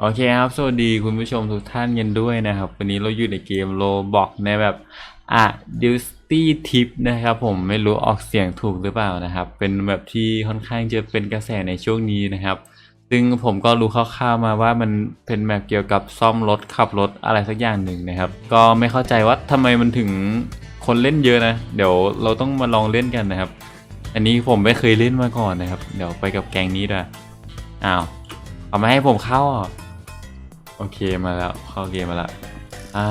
โอเคครับ สวัสดีคุณผู้ชมทุกท่านกันด้วยนะครับ วันนี้เราอยู่ในเกมโลบอกในแบบอะดิวสตี้ทิปนะครับผมไม่รู้ออกเสียงถูกหรือเปล่านะครับ เป็นแบบที่ค่อนข้างจะเป็นกระแสในช่วงนี้นะครับ ซึ่งผมก็รู้คร่าวๆมาว่ามันเป็นแบบเกี่ยวกับซ่อมรถขับรถอะไรสักอย่างหนึ่งนะครับ ก็ไม่เข้าใจว่าทำไมมันถึงคนเล่นเยอะนะ เดี๋ยวเราต้องมาลองเล่นกันนะครับ อันนี้ผมไม่เคยเล่นมาก่อนนะครับ เดี๋ยวไปกับแกงนี้ด้วยอ้าวเอามาให้ผมเข้าอะ โอเคมาแล้วเข้าเกมมาล้วอ่า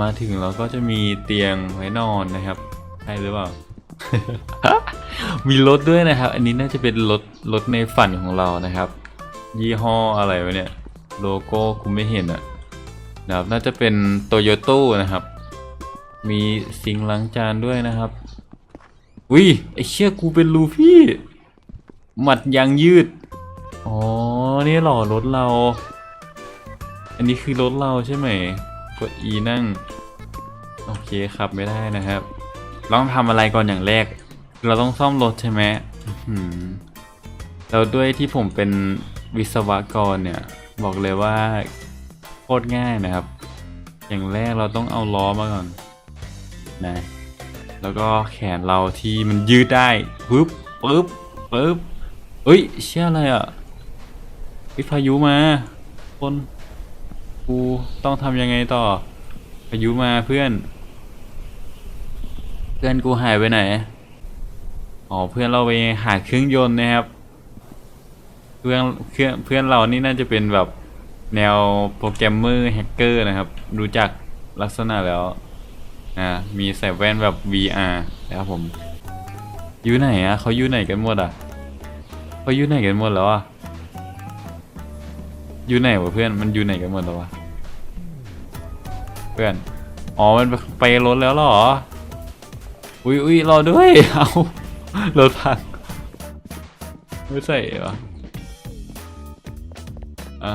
มาถึงเราก็จะมีเตียงไว้นอนนะครับใช่หรือเปล่า มีรถด้วยนะครับ อันนี้น่าจะเป็นรถรถในฝันของเรานะครับ ยี่ห้ออะไรวะเนี่ยโลโก้กูไม่เห็นอะนะครับน่าจะเป็นโตโยต้นะครับ มีซิงล้างจานด้วยนะครับวิไอเชี่ยกูเป็นลูฟี่หมัดยางยืด อ๋อ นี่หล่อรถเรา อันนี้คือรถเราใช่ไหม กด E นั่ง โอเคครับไม่ได้นะครับต้องทำอะไรก่อนอย่างแรก เราต้องซ่อมรถใช่ไหมแล้วด้วยที่ผมเป็นวิศวกรเนี่ย บอกเลยว่าโคตรง่ายนะครับ อย่างแรกเราต้องเอาล้อมาก่อนนะแล้วก็แขนเราที่มันยืดได้ปึ๊บปึ๊บปึ๊บเอ้ยเชื่ออะไรอะวิพายุมาคน กูต้องทำยังไงต่อพายุมาเพื่อน เพื่อนกูหายไปไหน อ๋อเพื่อนเราไปหาเครื่องยนต์นะครับ เพื่อนเพื่อนเพื่อนเรานี่น่าจะเป็นแบบแนวโปรแกรมเมอร์แฮกเกอร์นะครับ รู้จักลักษณะแล้วอ่ามีใส่แว่นแบบ VR นะครับผมอยู่ไหนอะเขาอยู่ไหนกันหมดอะเขาอยู่ไหนกันหมดแล้วอะ อยู่ไหนวะเพื่อนมันอยู่ไหนกันหมดแล้ววะเพื่อนอ๋อมันไปรถแล้วเหรออุ้ยอุ้ยรอด้วยเอารถพังไม่ใส่เหรออะ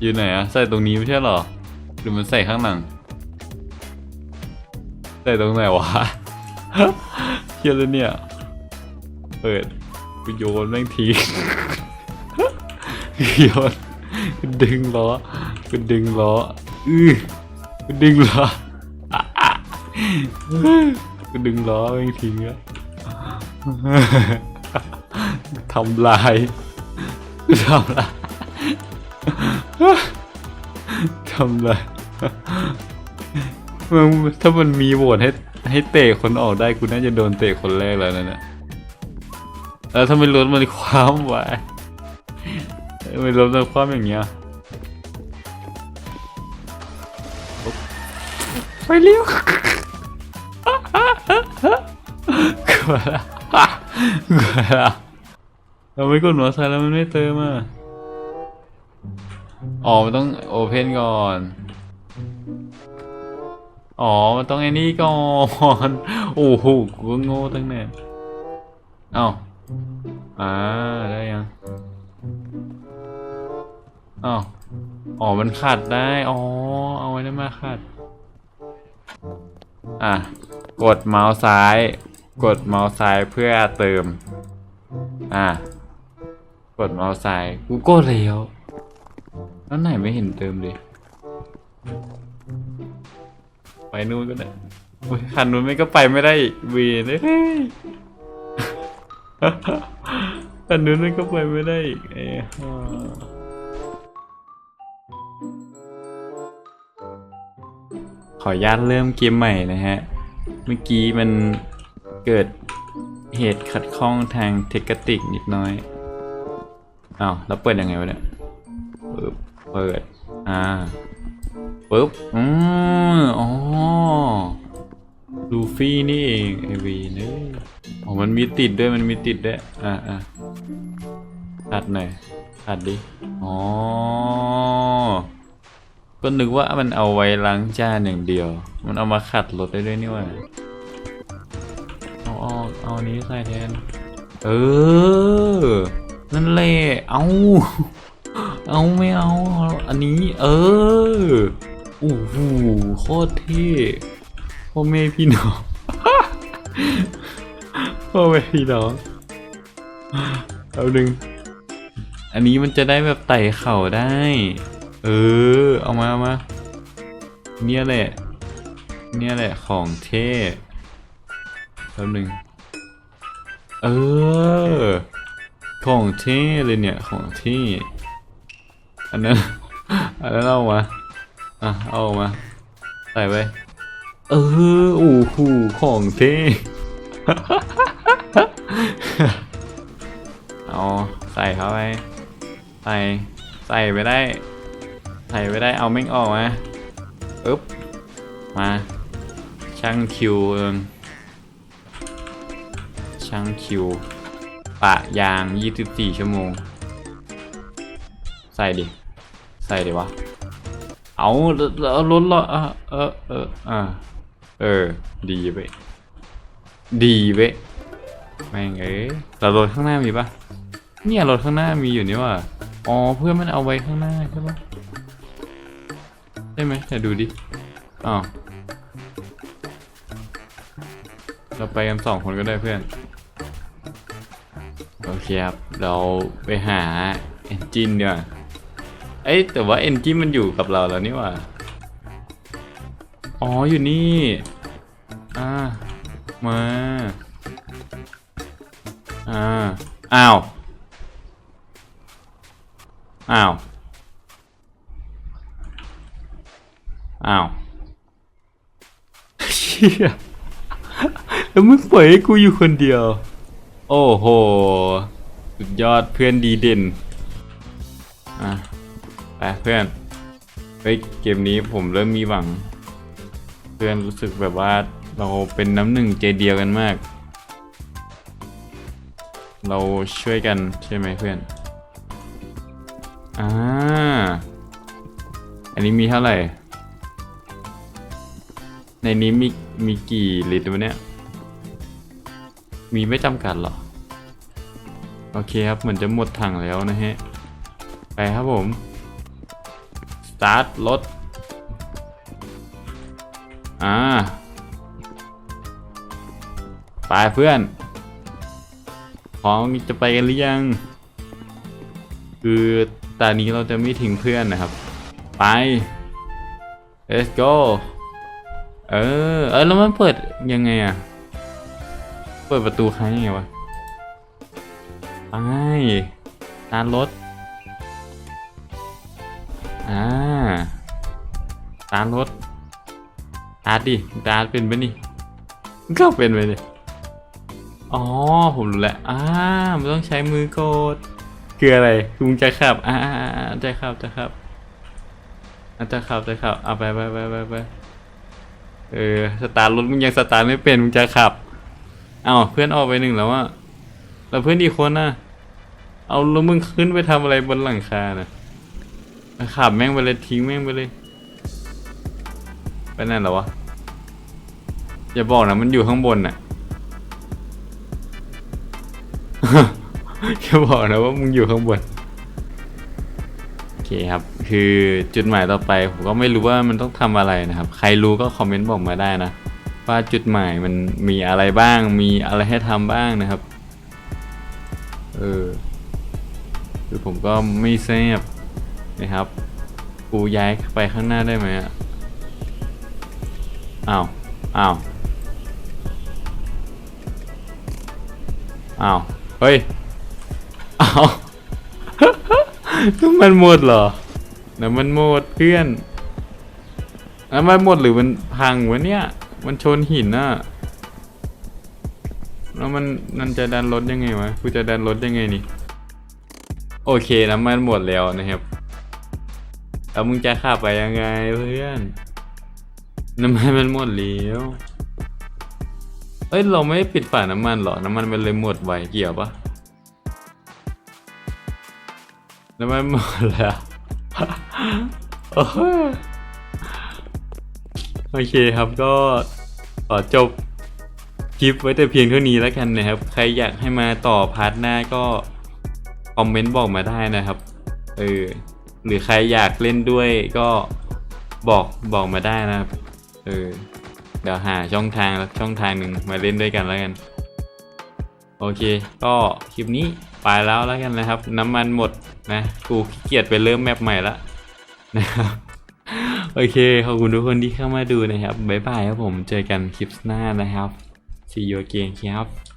อยู่ไหนอะใส่ตรงนี้ไม่ใช่เหรอหรือมันใส่ข้างหลังใส่ตรงไหนวะเฮียแล้วเนี่ยเปิดกูโยนแม่งทีโยน ดึงล้อกูดึงล้ออื้อกูดึงล้ออะอะกูดึงล้อไม่ทิ้งอะทำลายทำลายทำลายมันถ้ามันมีโหวตให้ให้เตะคนออกได้กูน่าจะโดนเตะคนแรกแล้วนะเนี่ยแล้วถ้าไม่รถมันคว้ามไว้ ไม่ลบในความอย่างเงี้ยไปเร็วกลัวละกลัวละเราไม่กดหัวใส่แล้วมันไม่เติมอะอ๋อมันต้องโอเพนก่อน อ๋อ มันต้องไอ้นี่ก่อน โอ้โหกูก็โง่ตั้งแต่เอ้าอ่า ได้ยัง อ้าวอ๋อ มันขัดได้ อ๋อ เอาไว้ได้มาขัด อะ กดเมาส์ซ้าย กดเมาส์ซ้ายเพื่อเติม อะ กดเมาส์ซ้าย กูกดแล้วแล้วไหนไม่เห็นเติมเลย ไปนู่นก็ได้อุ๊ยคันนู้นไม่ก็ไปไม่ได้อีกวีเฮ้ยคันนู้นไม่ก็ไปไม่ได้อีกเอ้ ขออนุญาตเริ่มเกมใหม่นะฮะ เมื่อกี้มันเกิดเหตุขัดข้องทางเทคนิคนิดน้อยอ้าวแล้วเปิดยังไงวะเนี่ยเปิด อ่าปึ๊บอืมอ๋อลูฟี่นี่เองไอวีเนี่ยอ๋อมันมีติดด้วยมันมีติดด้วย อ่าอ่าตัดหน่อยตัดดิ อ๋อ ก็นึกว่ามันเอาไว้ล้างจานอย่างเดียว มันเอามาขัดรถได้ด้วยนี่ว่าเอาออกเอานี้ใส่แทน เออ นั่นแหละ เอาเอาไม่เอาเอาอันนี้ เออโอ้โหโคตรเท่พ่อแม่พี่น้องพ่อแม่พี่น้องเอาหนึ่งอันนี้มันจะได้แบบไต่เข่าได้ เออ เอามาเอามา เนี่ยแหละ เนี่ยแหละของเท่แป๊บหนึงเออ ของเท่เลยเนี่ย ของเท่อันนั้น อันนั้นเอามา อะ เอามา ใส่ไปเออ โอ้โห ของเท่เอาใส่เข้าไป ใส่ ใส่ไปได้ ใส่ไปได้เอาแม่งออกมาอึ๊บมาช่างคิวเองช่างคิว ปะยาง 24 ชั่วโมง ใส่ดิ ใส่ดิวะ เอาแล้วเอารถละเออเออเอออ่าเออ ดีเว้ยดีเว้ยแม่งเอ้ยเรารถข้างหน้ามีปะเนี่ยรถข้างหน้ามีอยู่นี่ว่ะอ๋อเพื่อนมันเอาไว้ข้างหน้าใช่ปะ ใช่ไหมเดี๋ยดูดิอ๋อเราไปกันสองคนก็ได้เพื่อน โอเคครับ เราไปหาเอนจินเนีกว่ยเอ้ยแต่ว่าเอนจินมันอยู่กับเราแล้วนี่ว่า อ๋ออยู่นี่ อ่า มา อ่า อ้าว อ้าว อ้าวเชี่ยแล้วมึงปล่อยให้กูอยู่คนเดียว โอ้โห สุดยอดเพื่อนดีเด่น อะ ไปเพื่อน เฮ้ย เกมนี้ผมเริ่มมีหวัง เพื่อนรู้สึกแบบว่าเราเป็นน้ำหนึ่งใจเดียวกันมาก เราช่วยกันใช่ไหมเพื่อน อ่า อันนี้มีเท่าไหร่ ในนี้มีมีกี่ลิตรวะเนี่ย มีไม่จำกัดหรอ โอเคครับเหมือนจะหมดถังแล้วนะฮะ ไปครับผม สตาร์ทรถ อ่า ไปเพื่อนพร้อมจะไปกันหรือยัง คือตอนนี้เราจะไม่ทิ้งเพื่อนนะครับ ไป let's go เออ เออแล้วมันเปิดยังไงอะ เปิดประตูค้างยังไงวะไปตานรถ อ่า ตานรถตาดิตาเป็นไปนี่ ก็เป็นไปดิอ๋อ ผมรู้แล้ว อ่า มันต้องใช้มือกด คืออะไรคือมึงจะขับ อ่าจะขับจะขับอะจะขับจะขับเอาไปไปไปไปไป เออสตาร์ทรถมึงยังสตาร์ทไม่เป็นมึงจะขับ เอาเพื่อนออกไปหนึ่งแล้วอะแล้วเพื่อนอีกคนน่ะ เอาแล้วมึงขึ้นไปทำอะไรบนหลังคาน่ะขับแม่งไปเลยทิ้งแม่งไปเลยไปนั่นหรอวะอย่าบอกนะมันอยู่ข้างบนน่ะอย่าบอกนะว่ามึงอยู่ข้างบนโอเคครับ คือจุดหมายต่อไป ผมก็ไม่รู้ว่ามันต้องทำอะไรนะครับ ใครรู้ก็คอมเมนต์บอกมาได้นะ ว่าจุดหมายมันมีอะไรบ้าง มีอะไรให้ทำบ้างนะครับ เออคือผมก็ไม่แซบนะครับ กูย้ายไปข้างหน้าได้ไหมอ้าว อ้าว อ้าว เฮ้ย อ้าว มันหมดเหรอ น้ำมันหมดเพื่อนน้ำมันหมดหรือมันพังวะเนี่ย มันชนหินน่ะแล้วมันมันจะดันรถยังไงวะกูจะดันรถยังไงนี่ โอเคน้ำมันหมดแล้วนะครับแล้วมึงจะขับไปยังไงเพื่อนน้ำมันมันหมดแล้วเอ้ยเราไม่ปิดฝาน้ำมันหรอ น้ำมันมันเลยหมดไวเกี่ยวปะน้ำมันหมดแล้ว โอเคครับก็ขอจบคลิปไว้แต่เพียงเท่านี้แล้วกันนะครับ ใครอยากให้มาต่อพาร์ทหน้าก็คอมเมนต์บอกมาได้นะครับ เออ หรือใครอยากเล่นด้วยก็บอกบอกมาได้นะครับ เออ เดี๋ยวหาช่องทางช่องทางหนึ่งมาเล่นด้วยกันแล้วกัน โอเค ก็คลิปนี้ ไปแล้วแล้วกันนะครับ น้ำมันหมดนะกูขี้เกียจไปเริ่มแมปใหม่ละนะครับโอเคขอบคุณทุกคนที่เข้ามาดูนะครับบ๊ายบายครับผมเจอกันคลิปหน้านะครับ see you again ครับ